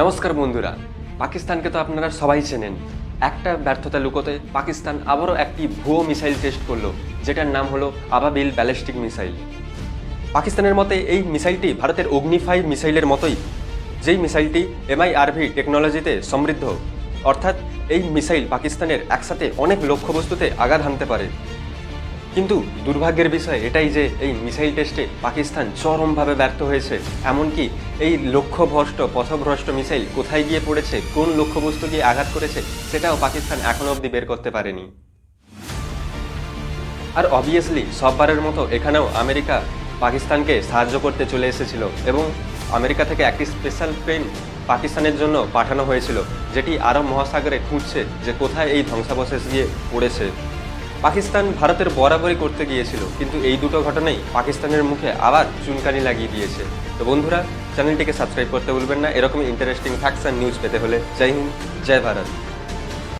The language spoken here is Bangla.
নমস্কার বন্ধুরা, পাকিস্তানকে তো আপনারা সবাই চেনেন। একটা ব্যর্থতা লুকোতে পাকিস্তান আবারও একটি ভুয়ো মিসাইল টেস্ট করল, যেটার নাম হলো আবাবিল ব্যালিস্টিক মিসাইল। পাকিস্তানের মতে এই মিসাইলটি ভারতের অগ্নি ফাইভ মিসাইলের মতোই, যেই মিসাইলটি এমআইআরভি টেকনোলজিতে সমৃদ্ধ। অর্থাৎ এই মিসাইল পাকিস্তানের একসাথে অনেক লক্ষ্যবস্তুতে আঘাত হানতে পারে। কিন্তু দুর্ভাগ্যের বিষয় এটাই যে এই মিসাইল টেস্টে পাকিস্তান চরমভাবে ব্যর্থ হয়েছে। এমনকি এই লক্ষ্যভ্রষ্ট, পথভ্রষ্ট মিসাইল কোথায় গিয়ে পড়েছে, কোন লক্ষ্যবস্তু গিয়ে আঘাত করেছে, সেটাও পাকিস্তান এখনও অবধি বের করতে পারেনি। আর অবভিয়াসলি সববারের মতো এখানেও আমেরিকা পাকিস্তানকে সাহায্য করতে চলে এসেছিল এবং আমেরিকা থেকে একটি স্পেশাল ট্রেন পাকিস্তানের জন্য পাঠানো হয়েছিল, যেটি আরব মহাসাগরে খুঁজছে যে কোথায় এই ধ্বংসাবশেষ গিয়ে পড়েছে। পাকিস্তান ভারতের বরাবরই করতে গিয়েছিল, কিন্তু এই দুটো ঘটনাই পাকিস্তানের মুখে আবার চুনকানি লাগিয়ে দিয়েছে। তো বন্ধুরা, চ্যানেলটিকে সাবস্ক্রাইব করতে ভুলবেন না। এরকম ইন্টারেস্টিং ফ্যাক্টস অ্যান্ড নিউজ পেতে হলে। জয় হিন্দ, জয় ভারত।